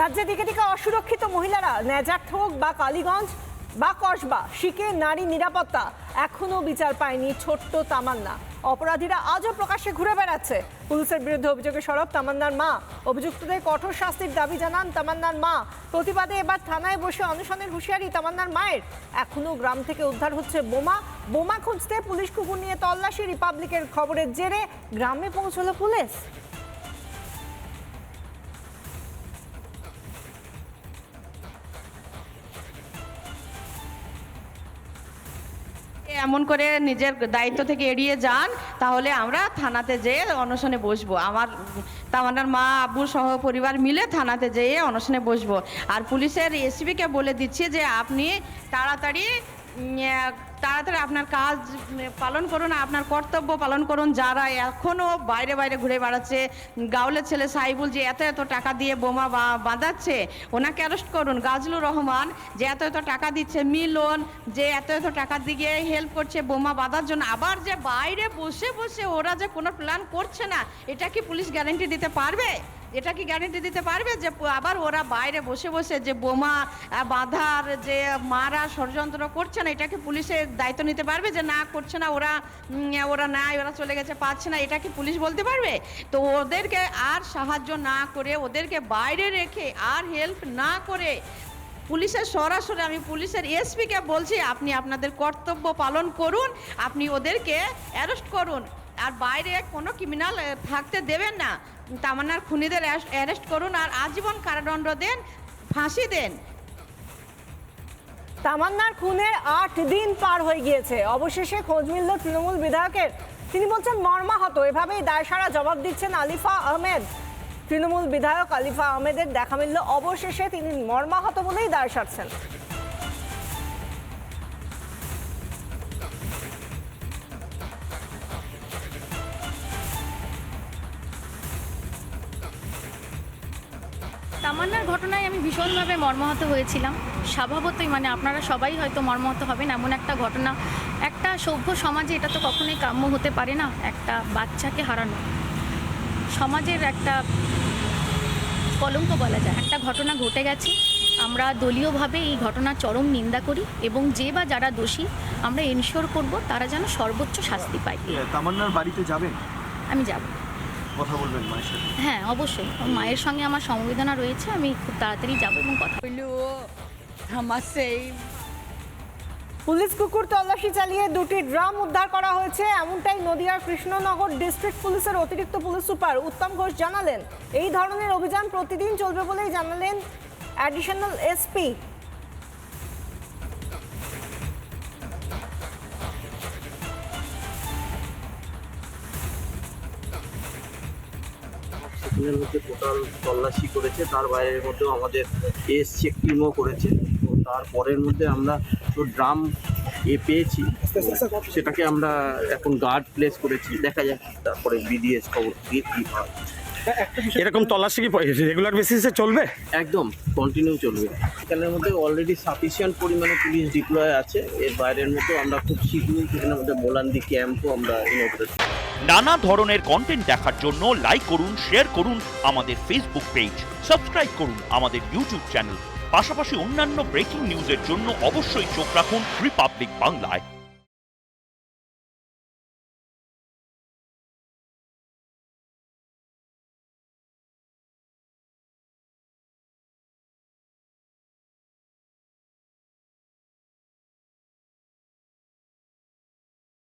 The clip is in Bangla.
রাজ্যে দিকে দিকে অসুরক্ষিত মহিলারা নেজার হোক বা কালীগঞ্জ বা কসবা, শিখে নারী নিরাপত্তা এখনও বিচার পায়নি ছোট্ট তামান্না। অপরাধীরা আজও প্রকাশ্যে ঘুরে বেড়াচ্ছে। পুলিশের বিরুদ্ধে অভিযোগে সরব তামান্নার মা। অভিযুক্তদের কঠোর শাস্তির দাবি জানান তামান্নার মা। প্রতিবাদে এবার থানায় বসে অনশনের হুঁশিয়ারি তামান্নার মায়ের। এখনও গ্রাম থেকে উদ্ধার হচ্ছে বোমা। বোমা খুঁজতে পুলিশ কুকুর নিয়ে তল্লাশি, রিপাবলিকের খবরের জেরে গ্রামে পৌঁছলো পুলিশ। এমন করে নিজের দায়িত্ব থেকে এড়িয়ে যান, তাহলে আমরা থানাতে যেয়ে অনশনে বসবো। আমার তামান্নার মা, আব্বু সহ পরিবার মিলে থানাতে যেয়ে অনশনে বসবো। আর পুলিশের এসপিকে বলে দিচ্ছি যে, আপনি তাড়াতাড়ি তাড়াতাড়ি আপনার কাজ পালন করুন, আপনার কর্তব্য পালন করুন। যারা এখনও বাইরে বাইরে ঘুরে বেড়াচ্ছে গাউলের ছেলে সাইবুল যে এত এত টাকা দিয়ে বোমা বাঁধাচ্ছে, ওনাকে অ্যারেস্ট করুন। গাজলুর রহমান যে এত এত টাকা দিচ্ছে, মিলন যে এত এত টাকা দিয়ে হেল্প করছে বোমা বাঁধার জন্য, আবার যে বাইরে বসে বসে ওরা যে কোনো প্ল্যান করছে না, এটা কি পুলিশ গ্যারেন্টি দিতে পারবে? এটা কি গ্যারেন্টি দিতে পারবে যে আবার ওরা বাইরে বসে বসে যে বোমা বাঁধার যে মারা ষড়যন্ত্র করছে না, এটা কি পুলিশের দায়িত্ব নিতে পারবে যে না, করছে না, ওরা ওরা নাই, ওরা চলে গেছে, পাচ্ছে না, এটা কি পুলিশ বলতে পারবে? তো ওদেরকে আর সাহায্য না করে, ওদেরকে বাইরে রেখে আর হেল্প না করে, পুলিশের সরাসরি আমি পুলিশের এসপিকে বলছি, আপনি আপনাদের কর্তব্য পালন করুন, আপনি ওদেরকে অ্যারেস্ট করুন। আর বাইরে কোনো ক্রিমিনাল থাকতে দেবেন না। তামান্নার খুনিদের অ্যারেস্ট করুন আর আজীবন কারাদণ্ড দেন, ফাঁসি দেন। তামান্নার খুনের আট দিন পার হয়ে গিয়েছে। অবশেষে খোঁজ মিলল তৃণমূল বিধায়কের। তিনি বলছেন, মর্মাহত। এভাবেই দায়সারা জবাব দিচ্ছেন আলিফা আহমেদ। তৃণমূল বিধায়ক আলিফা আহমেদের দেখা মিলল, অবশেষে তিনি মর্মাহত বলেই দায় সারছেন। তামান্নার ঘটনায় আমি ভীষণভাবে মর্মাহত হয়েছিলাম। স্বভাবতই মানে আপনারা সবাই হয়তো মর্মাহত হবেন এমন একটা ঘটনা। একটা সভ্য সমাজে এটা তো কখনোই কাম্য হতে পারে না একটা বাচ্চাকে হারানো। সমাজের একটা কলঙ্ক বলা যায়। একটা ঘটনা ঘটে গেছে আমরা দলীয়ভাবে এই ঘটনার চরম নিন্দা করি এবং যে বা যারা দোষী আমরা এনশিওর করব তারা যেন সর্বোচ্চ শাস্তি পায়। তামান্নার বাড়িতে যাবেন? আমি যাব। কথা বলবেন মায়ের সাথে? হ্যাঁ অবশ্যই। মায়ের সঙ্গে আমার সমবেদনা রয়েছে আমি খুব তাড়াতাড়ি যাব এবং কথা পুলিশ কুকুর তল্লাশি চালিয়ে দুটি ড্রাম উদ্ধার করা হয়েছে। এমনটাই নদিয়ার কৃষ্ণনগর ডিস্ট্রিক্ট পুলিশের অতিরিক্ত পুলিশ সুপার উত্তম ঘোষ জানালেন। এই ধরনের অভিযান প্রতিদিন চলবে বলেই জানালেন অ্যাডিশনাল এসপি সেখানের মধ্যে টোটাল তল্লাশি করেছে। তার বাইরের মধ্যেও আমাদের এস চেক টিমও করেছে। তো তারপরের মধ্যে আমরা তো ড্রাম এ পেয়েছি। সেটাকে আমরা এখন গার্ড প্লেস করেছি। দেখা যাক তারপরে বিডিএস খবর দিয়ে কী হয়। এরকম তল্লাশি কি রেগুলার বেসিসে চলবে? একদম কন্টিনিউ চলবে। এখানের মধ্যে অলরেডি সাফিসিয়েন্ট পরিমাণে পুলিশ ডিপ্লয় আছে। এর বাইরের মতো আমরা খুব শীঘ্রই সেখানের মধ্যে বোলান্দি ক্যাম্পও আমরা ইনগ্রেট নানা ধরনের কন্টেন্ট দেখার জন্য লাইক করুন শেয়ার করুন আমাদের ফেসবুক পেজ সাবস্ক্রাইব করুন আমাদের ইউটিউব চ্যানেল পাশাপাশি অন্যান্য ব্রেকিং নিউজের জন্য অবশ্যই চোখ রাখুন রিপাবলিক বাংলায়